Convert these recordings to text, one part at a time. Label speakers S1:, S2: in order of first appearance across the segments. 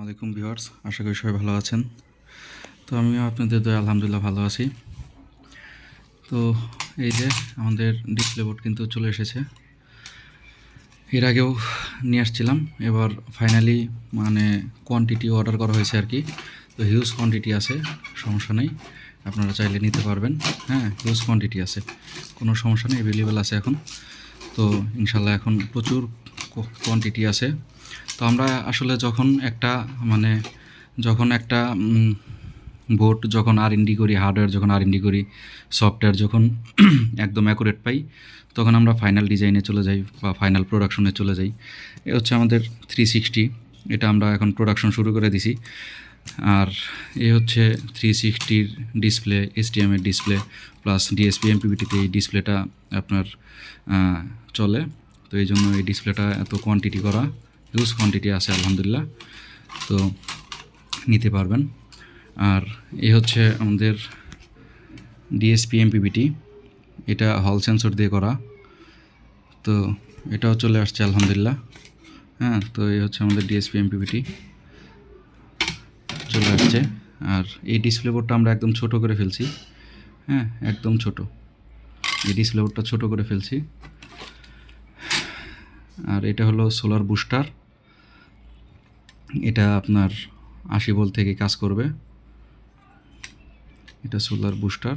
S1: আলাইকুম ভিউয়ার্স, আশা করি সবাই ভালো আছেন। তো আমিও আপনাদের দয়া, আলহামদুলিল্লাহ ভালো আছি। তো এই যে আমাদের ডিসপ্লে বোর্ড কিন্তু চলে এসেছে। এর আগেও নিয়ে আসছিলাম, এবার ফাইনালি মানে কোয়ান্টিটি অর্ডার করা হয়েছে আর কি। তো হিউজ কোয়ান্টিটি আছে, সমস্যা নেই, আপনারা চাইলে নিতে পারবেন। হ্যাঁ হিউজ কোয়ান্টিটি আছে, কোনো সমস্যা নেই অ্যাভেলেবেল আছে এখন। তো ইনশাল্লাহ এখন প্রচুর কোয়ান্টিটি আছে। তো আমরা আসলে যখন একটা মানে যখন একটা বোর্ড যখন আর ইন্ডি করি হার্ডওয়্যার যখন আর ইন্ডি করি সফটওয়্যার যখন একদম অ্যাকুরেট পাই, তখন আমরা ফাইনাল ডিজাইনে চলে যাই বা ফাইনাল প্রোডাকশনে চলে যাই। এ হচ্ছে আমাদের থ্রি সিক্সটি এটা আমরা এখন প্রোডাকশন শুরু করে দিছি। আর এ হচ্ছে থ্রি সিক্সটির ডিসপ্লে এসটিএমের ডিসপ্লে প্লাস ডিএসপি এমপিবিটিতে এই ডিসপ্লেটা আপনার চলে। তো এই জন্য এই ডিসপ্লেটা এত কোয়ান্টিটি করা হিউজ কোয়ান্টিটি আছে, আলহামদুলিল্লাহ। তো নিতে পারবেন। আর এ হচ্ছে আমাদের ডিএসপি এমপিবিটি এটা হল সেন্সর দিয়ে করা। তো এটাও চলে আসছে, আলহামদুলিল্লাহ। হ্যাঁ তো এই হচ্ছে আমাদের ডিএসপি এমপিবিটি চলে আসছে। আর এই ডিসপ্লে বোর্ডটা আমরা একদম ছোট করে ফেলছি। হ্যাঁ একদম ছোট। এই ডিসপ্লে বোর্ডটা ছোট করে ফেলছি। আর এটা হলো সোলার বুস্টার। এটা আপনার আশি ভোল্ট থেকে কাজ করবে। এটা সোলার বুস্টার।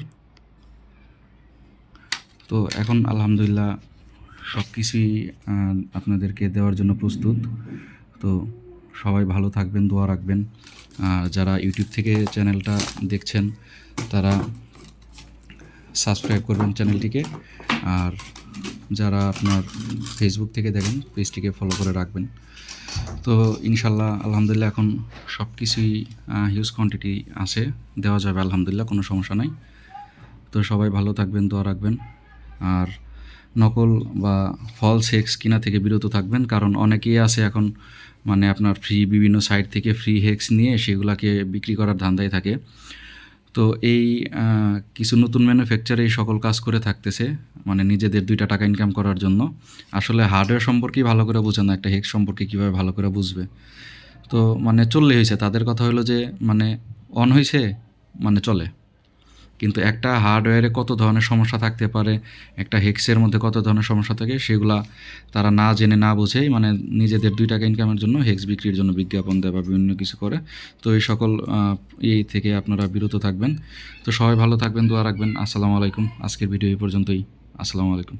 S1: তো এখন আলহামদুলিল্লাহ সব কিছুই আপনাদেরকে দেওয়ার জন্য প্রস্তুত। তো সবাই ভালো থাকবেন, দোয়া রাখবেন। আর যারা ইউটিউব থেকে চ্যানেলটা দেখছেন, তারা সাবস্ক্রাইব করবেন চ্যানেলটিকে। আর যারা আপনার ফেসবুক থেকে দেখেন পেজটিকে ফলো করে রাখবেন। তো ইনশাল্লাহ, আলহামদুলিল্লাহ এখন সব কিছুই হিউজ কোয়ান্টিটি আছে। দেওয়া যাবে, আলহামদুলিল্লাহ, কোনো সমস্যা নাই। তো সবাই ভালো থাকবেন, দোয়া রাখবেন। আর নকল বা ফলস হেক্স কিনা থেকে বিরত থাকবেন, কারণ অনেকেই আছে এখন মানে আপনার ফ্রি বিভিন্ন সাইট থেকে ফ্রি হেক্স নিয়ে সেগুলাকে বিক্রি করার ধান্দায় থাকে। তো এই কিছু নতুন ম্যানুফ্যাকচার এই সকল কাজ করে থাকতেছে। মানে নিজেদের দুইটা টাকা ইনকাম করার জন্য। আসলে হার্ডওয়্যার সম্পর্কেই ভালো করে বোঝে না, একটা হেক্স সম্পর্কে কীভাবে ভালো করে বুঝবে। তো মানে চললে হয়েছে, তাদের কথা হলো যে মানে অন হয়েছে মানে চলে। কিন্তু একটা হার্ডওয়্যারে কত ধরনের সমস্যা থাকতে পারে, একটা হেক্সের মধ্যে কত ধরনের সমস্যা থাকে, সেগুলা তারা না জেনে না বুঝেই মানে নিজেদের দুই টাকা ইনকামের জন্য হেক্স বিক্রির জন্য বিজ্ঞাপন দেয় বা বিভিন্ন কিছু করে। তো এই সকল এই থেকে আপনারা বিরত থাকবেন। তো সবাই ভালো থাকবেন, দোয়া রাখবেন। আসসালামু আলাইকুম। আজকের ভিডিও এই পর্যন্তই। আসসালামু আলাইকুম।